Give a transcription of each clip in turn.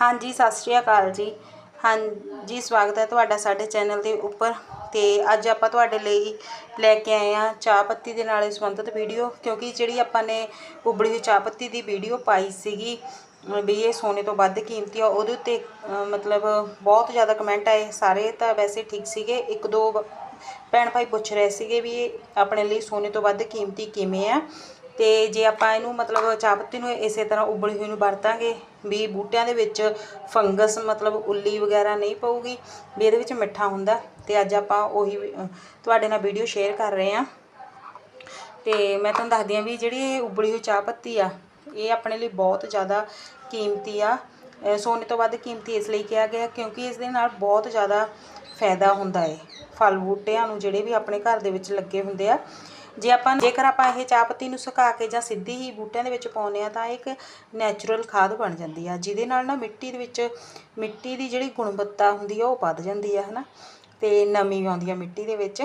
ਹਾਂਜੀ, ਸਤਿ ਸ਼੍ਰੀ ਅਕਾਲ ਜੀ। ਹਾਂਜੀ, ਸਵਾਗਤ ਹੈ ਤੁਹਾਡਾ ਸਾਡੇ ਚੈਨਲ ਦੇ ਉੱਪਰ। ਤੇ ਅੱਜ ਆਪਾਂ ਤੁਹਾਡੇ ਲਈ ਲੈ ਕੇ ਆਏ ਆ ਚਾਹ ਪੱਤੀ ਦੇ ਨਾਲ ਸੰਬੰਧਿਤ ਵੀਡੀਓ, ਕਿਉਂਕਿ ਜਿਹੜੀ ਆਪਾਂ ਨੇ ਉਬਲੀ ਹੋਈ ਚਾਹ ਪੱਤੀ ਦੀ ਵੀਡੀਓ ਪਾਈ ਸੀਗੀ, ਵੀ ਇਹ ਸੋਨੇ ਤੋਂ ਵੱਧ ਕੀਮਤੀ ਆ, ਉਹਦੇ ਉੱਤੇ ਮਤਲਬ ਬਹੁਤ ਜ਼ਿਆਦਾ ਕਮੈਂਟ ਆਏ। ਸਾਰੇ ਤਾਂ ਵੈਸੇ ਠੀਕ ਸੀਗੇ। ਇੱਕ ਦੋ ਬ- ਭੈਣ ਭਾਈ ਪੁੱਛ ਰਹੇ ਸੀਗੇ ਵੀ ਇਹ ਆਪਣੇ ਲਈ ਸੋਨੇ ਤੋਂ ਵੱਧ ਕੀਮਤੀ ਕਿਵੇਂ ਆ। ਤੇ ਜੇ ਆਪਾਂ ਇਹਨੂੰ ਮਤਲਬ ਚਾਹ ਪੱਤੀ ਨੂੰ ਇਸੇ ਤਰ੍ਹਾਂ ਉਬਲੀ ਹੋਈ ਨੂੰ ਵਰਤਾਂਗੇ, ਵੀ ਬੂਟਿਆਂ ਦੇ ਵਿੱਚ ਫੰਗਸ ਮਤਲਬ ਉੱਲੀ ਵਗੈਰਾ ਨਹੀਂ ਪਊਗੀ, ਵੀ ਇਹਦੇ ਵਿੱਚ ਮਿੱਠਾ ਹੁੰਦਾ, ਤੇ ਅੱਜ ਆਪਾਂ ਉਹੀ ਤੁਹਾਡੇ ਨਾਲ ਵੀਡੀਓ ਸ਼ੇਅਰ ਕਰ ਰਹੇ ਹਾਂ। ਤੇ ਮੈਂ ਤੁਹਾਨੂੰ ਦੱਸਦੀ ਹਾਂ ਵੀ ਜਿਹੜੀ ਉਬਲੀ ਹੋਈ ਚਾਹ ਪੱਤੀ ਆ, ਇਹ ਆਪਣੇ ਲਈ ਬਹੁਤ ਜ਼ਿਆਦਾ ਕੀਮਤੀ ਆ। ਸੋਨੇ ਤੋਂ ਵੱਧ ਕੀਮਤੀ ਇਸ ਲਈ ਕਿਹਾ ਗਿਆ ਕਿਉਂਕਿ ਇਸ ਦੇ ਨਾਲ ਬਹੁਤ ਜ਼ਿਆਦਾ ਫਾਇਦਾ ਹੁੰਦਾ ਹੈ ਫਲ ਬੂਟਿਆਂ ਨੂੰ ਜਿਹੜੇ ਵੀ ਆਪਣੇ ਘਰ ਦੇ ਵਿੱਚ ਲੱਗੇ ਹੁੰਦੇ ਆ ਜੇ ਆਪਾਂ ਜੇਕਰ ਆਪਾਂ ਇਹ ਚਾਹ ਪੱਤੀ ਨੂੰ ਸੁਕਾ ਕੇ ਜਾਂ ਸਿੱਧੀ ਹੀ ਬੂਟਿਆਂ ਦੇ ਵਿੱਚ ਪਾਉਂਦੇ ਆ ਤਾਂ ਇਹ ਇੱਕ ਨੈਚੁਰਲ ਖਾਦ ਬਣ ਜਾਂਦੀ ਆ, ਜਿਹਦੇ ਨਾਲ ਨਾ ਮਿੱਟੀ ਦੇ ਵਿੱਚ, ਮਿੱਟੀ ਦੀ ਜਿਹੜੀ ਗੁਣਵੱਤਾ ਹੁੰਦੀ ਆ ਉਹ ਵੱਧ ਜਾਂਦੀ ਆ, ਹਨਾ? ਤੇ ਨਮੀ ਆਉਂਦੀ ਆ ਮਿੱਟੀ ਦੇ ਵਿੱਚ।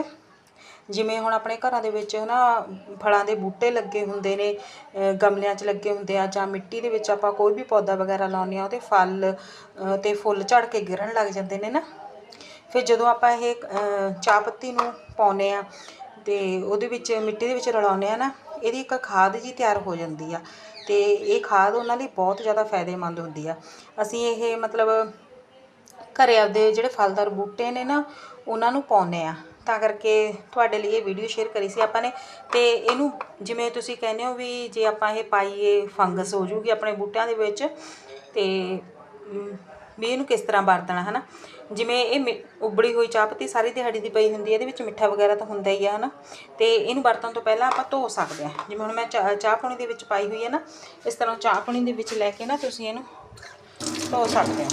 ਜਿਵੇਂ ਹੁਣ ਆਪਣੇ ਘਰਾਂ ਦੇ ਵਿੱਚ ਹਨਾ, ਫਲਾਂ ਦੇ ਬੂਟੇ ਲੱਗੇ ਹੁੰਦੇ ਨੇ ਗਮਲਿਆਂ 'ਚ ਲੱਗੇ ਹੁੰਦੇ ਆ ਜਾਂ ਮਿੱਟੀ ਦੇ ਵਿੱਚ ਆਪਾਂ ਕੋਈ ਵੀ ਪੌਦਾ ਵਗੈਰਾ ਲਾਉਂਦੇ ਆ ਉਹਦੇ ਫਲ, ਅਹ ਤੇ ਫੁੱਲ ਝੜ ਕੇ ਗਿਰਨ ਲੱਗ ਜਾਂਦੇ ਨੇ ਨਾ। ਫਿਰ ਜਦੋਂ ਆਪਾਂ ਇਹ ਚਾਹ ਪੱਤੀ ਨੂੰ ਪਾਉਂਦੇ ਆ ਤੇ ਉਹਦੇ ਵਿੱਚ ਮਿੱਟੀ ਦੇ ਵਿੱਚ ਰਲਾਉਂਦੇ ਆ ਨਾ, ਇਹਦੀ ਇੱਕ ਖਾਦ ਜੀ ਤਿਆਰ ਹੋ ਜਾਂਦੀ ਆ। ਤੇ ਇਹ ਖਾਦ ਉਹਨਾਂ ਲਈ ਬਹੁਤ ਜ਼ਿਆਦਾ ਫਾਇਦੇਮੰਦ ਹੁੰਦੀ ਆ। ਅਸੀਂ ਇਹ ਮਤਲਬ ਘਰੇ ਆਪਦੇ ਜਿਹੜੇ ਫਲਦਾਰ ਬੂਟੇ ਨੇ ਨਾ, ਉਹਨਾਂ ਨੂੰ ਪਾਉਂਦੇ ਆ। ਤਾਂ ਕਰਕੇ ਤੁਹਾਡੇ ਲਈ ਇਹ ਵੀਡੀਓ ਸ਼ੇਅਰ ਕਰੀ ਸੀ ਆਪਾਂ ਨੇ। ਤੇ ਇਹਨੂੰ ਜਿਵੇਂ ਤੁਸੀਂ ਕਹਿੰਦੇ ਹੋ ਵੀ ਜੇ ਆਪਾਂ ਇਹ ਪਾਈਏ, ਫੰਗਸ ਹੋ ਜੂਗੀ ਆਪਣੇ ਬੂਟਿਆਂ ਦੇ ਵਿੱਚ, ਤੇ ਵੀ ਇਹਨੂੰ ਕਿਸ ਤਰ੍ਹਾਂ ਵਰਤਣਾ, ਹਨਾ? ਜਿਵੇਂ ਇਹ ਮਿ- ਉਬਲੀ ਹੋਈ ਚਾਹ ਪੱਤੀ ਸਾਰੀ ਦਿਹਾੜੀ ਦੀ ਪਈ ਹੁੰਦੀ ਹੈ, ਇਹਦੇ ਵਿੱਚ ਮਿੱਠਾ ਵਗੈਰਾ ਤਾਂ ਹੁੰਦਾ ਹੀ ਆ, ਹਨਾ? ਤੇ ਇਹਨੂੰ ਵਰਤਣ ਤੋਂ ਪਹਿਲਾਂ ਆਪਾਂ ਧੋ ਸਕਦੇ ਆ ਜਿਵੇਂ ਹੁਣ ਮੈਂ ਚਾਹ ਚਾਹ ਪਾਣੀ ਦੇ ਵਿੱਚ ਪਾਈ ਹੋਈ ਹੈ ਨਾ, ਇਸ ਤਰ੍ਹਾਂ ਚਾਹ ਪਾਣੀ ਦੇ ਵਿੱਚ ਲੈ ਕੇ ਨਾ ਤੁਸੀਂ ਇਹਨੂੰ ਧੋ ਸਕਦੇ ਹੋ।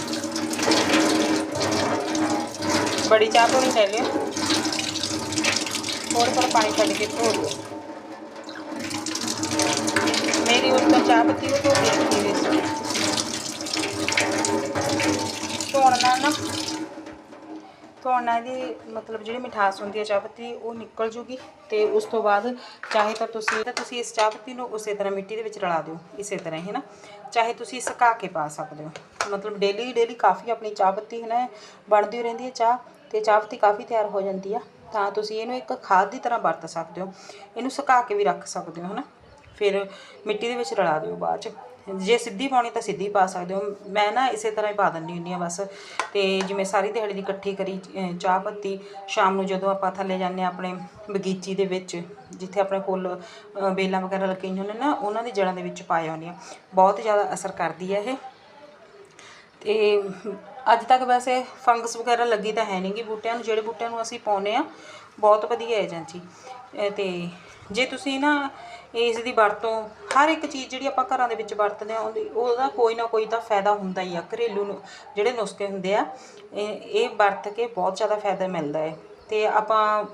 ਬੜੀ ਚਾਹ ਪਾਣੀ ਲੈ ਲਿਓ। ਹੋਰ ਥੋੜਾ ਪਾਣੀ ਛੱਡ ਕੇ ਧੋ ਦਿਓ ਮੇਰੀ ਉਸ ਤੋਂ ਚਾਹ ਪੱਤੀ ਉਹ ਧੋ ਕੇ ਰੱਖੀ ਹੋਈ ਸੀ ਧੋਣ ਨਾਲ ਨਾ। ਧੋਣ ਨਾਲ ਮਤਲਬ ਜਿਹੜੀ ਮਿਠਾਸ ਹੁੰਦੀ ਹੈ ਚਾਹ ਪੱਤੀ, ਉਹ ਨਿਕਲ ਜੂਗੀ ਤੇ ਉਸ ਤੋਂ ਬਾਅਦ ਚਾਹੇ ਤਾਂ ਤੁਸੀਂ ਤਾਂ ਤੁਸੀਂ ਇਸ ਚਾਹ ਪੱਤੀ ਨੂੰ ਉਸੇ ਤਰ੍ਹਾਂ ਮਿੱਟੀ ਦੇ ਵਿੱਚ ਰਲਾ ਦਿਓ, ਇਸੇ ਤਰ੍ਹਾਂ, ਹੀ ਨਾ। ਚਾਹੇ ਤੁਸੀਂ ਸੁਕਾ ਕੇ ਪਾ ਸਕਦੇ ਹੋ। ਮਤਲਬ ਡੇਲੀ ਡੇਲੀ ਕਾਫੀ ਆਪਣੀ ਚਾਹ ਪੱਤੀ, ਹੈ ਨਾ, ਬਣਦੀ ਰਹਿੰਦੀ ਹੈ ਚਾਹ ਤੇ ਚਾਹ ਪੱਤੀ ਕਾਫੀ ਤਿਆਰ ਹੋ ਜਾਂਦੀ ਆ। ਤਾਂ ਤੁਸੀਂ ਇਹਨੂੰ ਇੱਕ ਖਾਦ ਦੀ ਤਰ੍ਹਾਂ ਵਰਤ ਸਕਦੇ ਹੋ। ਇਹਨੂੰ ਸੁਕਾ ਕੇ ਵੀ ਰੱਖ ਸਕਦੇ ਹੋ ਹਨਾ ਫਿਰ ਮਿੱਟੀ ਦੇ ਵਿੱਚ ਰਲਾ ਦਿਓ ਬਾਅਦ ਚ। ਜੇ ਸਿੱਧੀ ਪਾਉਣੀ ਤਾਂ ਸਿੱਧੀ ਪਾ ਸਕਦੇ ਹੋ। ਮੈਂ ਨਾ ਇਸੇ ਤਰ੍ਹਾਂ ਹੀ ਪਾ ਦਿੰਦੀ ਹੁੰਦੀ ਆ ਬਸ। ਤੇ ਜਿਵੇਂ ਸਾਰੀ ਦਿਹਾੜੀ ਦੀ ਇਕੱਠੀ ਕਰੀ ਚਾਹ ਪੱਤੀ, ਸ਼ਾਮ ਨੂੰ ਜਦੋਂ ਆਪਾਂ ਥੱਲੇ ਜਾਂਦੇ ਹਾਂ ਆਪਣੇ ਬਗੀਚੀ ਦੇ ਵਿੱਚ, ਜਿੱਥੇ ਆਪਣੇ ਫੁੱਲ, ਅਹ, ਬੇਲਾਂ ਵਗੈਰਾ ਲੱਗੀਆਂ ਹੁੰਦੀਆਂ ਨੇ ਨਾ, ਉਹਨਾਂ ਦੀ ਜੜ੍ਹਾਂ ਦੇ ਵਿੱਚ ਪਾ ਆਉਂਦੀ ਆ ਬਹੁਤ ਜ਼ਿਆਦਾ ਅਸਰ ਕਰਦੀ ਹੈ ਇਹ। ਤੇ ਅੱਜ ਤੱਕ ਵੈਸੇ ਫੰਗਸ ਵਗੈਰਾ ਲੱਗੀ ਤਾਂ ਹੈ ਨਹੀਂਗੀ ਬੂਟਿਆਂ ਨੂੰ। ਜਿਹੜੇ ਬੂਟਿਆਂ ਨੂੰ ਅਸੀਂ ਪਾਉਨੇ ਆ ਬਹੁਤ ਵਧੀਆ ਏਜੰਸੀ ਤੇ ਜੇ ਤੁਸੀਂ ਨਾ ਇਸ ਦੀ ਵਰਤੋਂ ਹਰ ਇੱਕ ਚੀਜ਼ ਜਿਹੜੀ ਆਪਾਂ ਘਰਾਂ ਦੇ ਵਿੱਚ ਵਰਤਦੇ ਆ ਉਹਦੀ ਉਹਦਾ ਕੋਈ ਨਾ ਕੋਈ ਤਾਂ ਫਾਇਦਾ ਹੁੰਦਾ ਹੀ ਆ, ਘਰੇਲੂ ਨੂੰ ਜਿਹੜੇ ਨੁਸਖੇ ਹੁੰਦੇ ਆ, ਇਹ ਇਹ ਵਰਤ ਕੇ ਬਹੁਤ ਜ਼ਿਆਦਾ ਫਾਇਦਾ ਮਿਲਦਾ ਹੈ। ਤੇ ਆਪਾਂ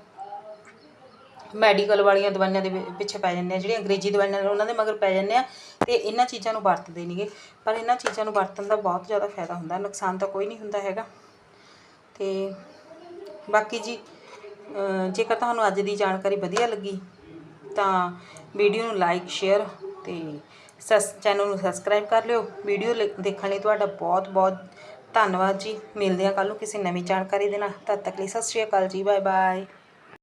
ਮੈਡੀਕਲ ਵਾਲੀਆਂ ਦਵਾਈਆਂ ਦੇ ਪਿੱਛੇ ਪੈ ਜਾਂਦੇ ਆ, ਜਿਹੜੀਆਂ ਅੰਗਰੇਜ਼ੀ ਦਵਾਈਆਂ ਨੇ, ਉਹਨਾਂ ਦੇ ਮਗਰ ਪੈ ਜਾਂਦੇ ਆ ਤੇ ਇਹਨਾਂ ਚੀਜ਼ਾਂ ਨੂੰ ਵਰਤਦੇ ਨਹੀਂਗੇ ਪਰ ਇਹਨਾਂ ਚੀਜ਼ਾਂ ਨੂੰ ਵਰਤਣ ਦਾ ਬਹੁਤ ਜ਼ਿਆਦਾ ਫਾਇਦਾ ਹੁੰਦਾ, ਨੁਕਸਾਨ ਤਾਂ ਕੋਈ ਨਹੀਂ ਹੁੰਦਾ ਹੈਗਾ। ਤੇ ਬਾਕੀ ਜੀ ਜੇਕਰ ਤੁਹਾਨੂੰ ਅੱਜ ਦੀ ਜਾਣਕਾਰੀ ਵਧੀਆ ਲੱਗੀ ਤਾਂ ਵੀਡੀਓ ਨੂੰ ਲਾਈਕ ਸ਼ੇਅਰ ਤੇ ਸਸ ਚੈਨਲ ਨੂੰ ਸਬਸਕ੍ਰਾਈਬ ਕਰ ਲਿਓ। ਵੀਡੀਓ ਲ- ਦੇਖਣ ਲਈ ਤੁਹਾਡਾ ਬਹੁਤ ਬਹੁਤ ਧੰਨਵਾਦ ਜੀ। ਮਿਲਦੇ ਹਾਂ ਕੱਲ ਨੂੰ ਕਿਸੇ ਨਵੀਂ ਜਾਣਕਾਰੀ ਦੇ ਨਾਲ। ਤਦ ਤੱਕ ਲਈ ਸਤਿ ਸ਼੍ਰੀ ਅਕਾਲ ਜੀ। Bye bye